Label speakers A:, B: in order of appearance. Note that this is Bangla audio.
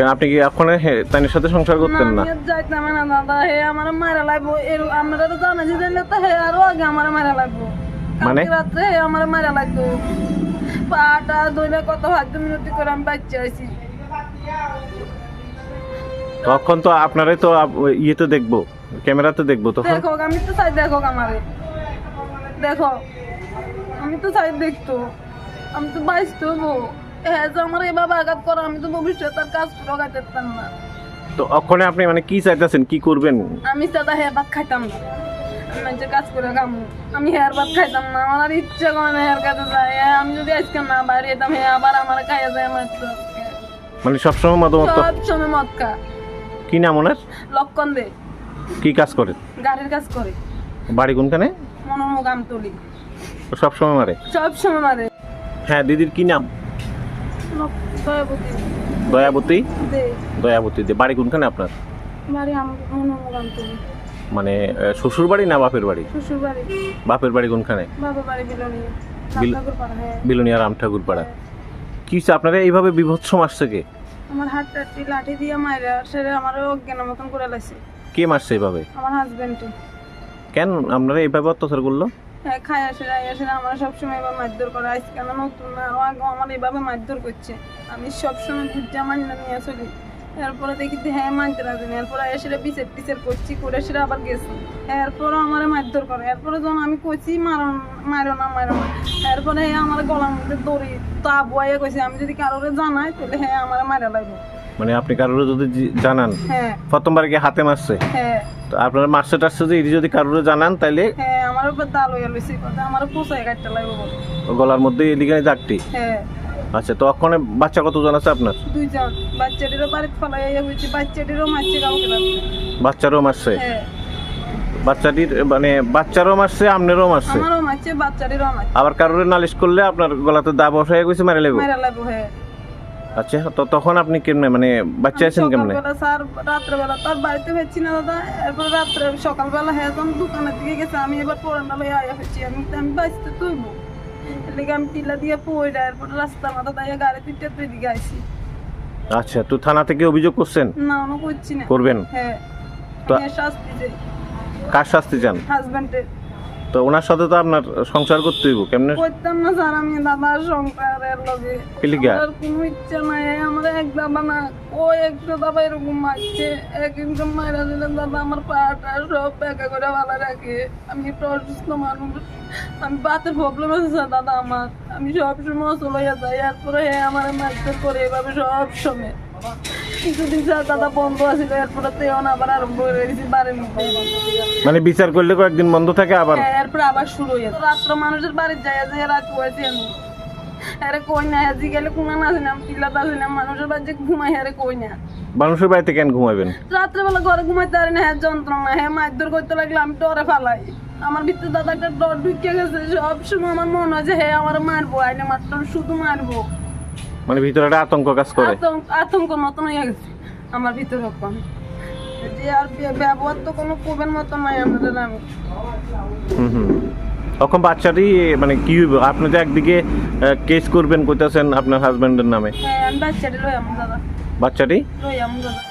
A: কেন আপনি কি এখন তাইনের সাথে সংসার করতেন না?
B: আমি যাইতাম না দাদা হে আমার মারা লাগবো। এর আমরা তো জানাছি জানলে তো হে আরও আগে আমার মারা লাগবো।
A: মানে?
B: হে আমার মারা লাগতো পাটা কত হাত মিনতি করে আমি বাচ্চা হয়েছি
A: তখন তো আপনারাই তো আপ- ইয়েতে দেখব ক্যামেরাতে দেখব তখন।
B: দেখো আমি তো চাই দেখো আমারে। দেখো আমি তো চাই দেখতো। আমি তো বাইসতো হব। হ্যাঁ যে আমার এভাবে আঘাত করো আমি তো ভবিষ্যৎ আর কাজ করে গাইতেতাম না।
A: তো ওখানে আপনি মানে কি চাইতেছেন? কি করবেন?
B: আমি সাদা হেয়ার ভাত খাইতাম না। আমি যে কাজ করে খামু। আমি হেয়ার ভাত খাইতাম না। আমার আর ইচ্ছা করে না হেয়ার কাছে যায়। হ্যাঁ, আমি যদি আজকে না বাইরে যেতাম হ্যাঁ আবার আমার খাইয়া যায় আমার তো
A: মানে সবসময় মতামত
B: সব সময় মদ খা।
A: কি নাম ওনার?
B: লক্ষণ দে।
A: কি কাজ করেন
B: গাড়ির কাজ করে।
A: বাড়ি কোনখানে?
B: মনোমুগাম তুলি
A: ও সবসময় মারে?
B: সব সময় মারে।
A: হ্যাঁ দিদির কি নাম?
B: দয়াবতী।
A: দয়াবতী?
B: দে।
A: বাড়ি কোনখানে আপনার? মানে শ্বশুর বাড়ি না বাপের বাড়ি? বাপের বাড়ি কোনখানে? বিলোনিয়া রাম ঠাকুর পাড়া কি আপনারা এইভাবে বিভৎস মারছে কে?
B: আমার হাত টাটি লাঠি দিয়ে মাইরা সেটা আমার মতন করে লাইছে।
A: কে মারছে এইভাবে?
B: আমার হাজবেন্ডে
A: কেন আপনারা এইভাবে অত্যাচার করল?
B: হ্যাঁ আসে রাই আসে আমার সবসময় এবার মারধর করে। আজকে আমার নতুন না আগে আমার এইভাবে মারধর করছে। আমি সবসময় বুঝা মানি না নিয়ে চলি। এরপরে দেখি হ্যাঁ মানতে রাজি না এরপরে এসে পিছের পিছের করছি করে সেটা আবার গেছি। এরপরে আমার মারধর করে। এরপরে যখন আমি কইছি মারো মারো না মারো না। এরপরে হ্যাঁ আমার গলার মধ্যে দড়ি তা বয়ে কইছে আমি যদি কারোরে জানাই তাহলে হ্যাঁ আমার মারা লাগবে।
A: মানে আপনি কারোর যদি জানান
B: হ্যাঁ।
A: প্রথমবার হাতে মারছে?
B: হ্যাঁ।
A: তো আপনারা মারছে টারছে যে যদি কারোর জানান তাহলে
B: হ্যাঁ। আমার উপর দাল লইছি কথা আমার পোষায় কাটতে লাগবে।
A: গলার মধ্যে এদিকে দাগটি?
B: হ্যাঁ।
A: আচ্ছা তো ওখানে বাচ্চা কতজন আছে আপনার?
B: দুইজন। বাচ্চাটিরও বাড়িতে হয়েছে বাচ্চাটিরও মারছে কাউকে
A: বাচ্চারও মারছে?
B: হ্যাঁ।
A: বাচ্চাটির মানে বাচ্চারও মারছে আপনারও মারছে?
B: আমারও মারছে বাচ্চাটিরও মারছে।
A: আবার কারোর নালিশ করলে আপনার গলাতে দা হয়ে গেছে মারে লেগো
B: মেরা লাগবো হ্যাঁ।
A: আচ্ছা তো তখন আপনি কেমনে মানে বাচ্চা আছেন কেমনে?
B: সকালবেলা স্যার রাত্রেবেলা তার বাড়িতে ফেরছি না দাদা। এরপর রাত্রে সকালবেলা হ্যাঁ যখন দোকানের দিকে গেছে আমি এবার পড়ানো লয়ে আয়া ফেরছি। আমি আমি বাঁচতে তুইব? এদিকে আমি টিলা দিয়ে পড়া এরপর রাস্তা মাথা তাই গাড়ি তিনটে তুই দিকে আইছি।
A: আচ্ছা তো থানা থেকে অভিযোগ করছেন?
B: না অন্য করছি না।
A: করবেন?
B: হ্যাঁ
A: তো-
B: আমি শাস্তি চাই।
A: কার শাস্তি চান?
B: হাজব্যান্ডের
A: তো ওনার সাথে তো আপনার সংসার করতে হইব কেমনে?
B: করতাম না স্যার আমি দাদার সংসারের লগে।
A: কি লিগা?
B: আমার কোনো ইচ্ছা নাই আমার এক দাদা না ও একটা দাদা এরকম মারছে এক একজন মারা দিলেন দাদা আমার পাটা সব একা করে ভালো রাখে। আমি একটা অসুস্থ মানুষ আমি বাতের প্রবলেম আছে স্যার দাদা আমার। আমি সব সময় অচল হইয়া যাই এরপরে হে আমার মারধর করে এভাবে সব সময় কিছুদিন স্যার দাদা বন্ধ আছিল এরপরে আবার আরম্ভ বাড়ির মধ্যে
A: মানে বিচার করলে কয়েকদিন বন্ধ থাকে আবার?
B: হ্যাঁ, এরপর আবার শুরু হয়ে রাত্র মানুষের বাড়ির যায় যে রাত হয়েছে আমি আরে কই না আজি গেলে কোনো না আসিলাম পিলাতে আসিলাম মানুষের বাড়িতে ঘুমাই আরে কই না।
A: মানুষের বাড়িতে কেন ঘুমাবেন
B: রাত্রেবেলা ঘরে ঘুমাইতে পারি না হ্যাঁ যন্ত্রণা হ্যাঁ মারধর করতে লাগলে আমি ডরে ফালাই। আমার ভিতরে দাদা একটা ডর ঢুকে গেছে সব সময় আমার মনে হয় যে হ্যাঁ আমার মারবো আইলে মাত্র শুধু মারবো।
A: মানে ভিতরে একটা আতঙ্ক কাজ করে।
B: আতঙ্ক মতন হয়ে গেছে। আমার ভিতরে কম যে আর ব্যবহার তো কোনো কোবের মতো নাই আমাদের আমি
A: হুম হুম। তখন বাচ্চাটি মানে কি আপনি যে একদিকে কেস করবেন কইতাছেন আপনার হাজবেন্ডের নামে।
B: হ্যাঁ বাচ্চাটি লই দাদা।
A: বাচ্চাটি?
B: লই দাদা।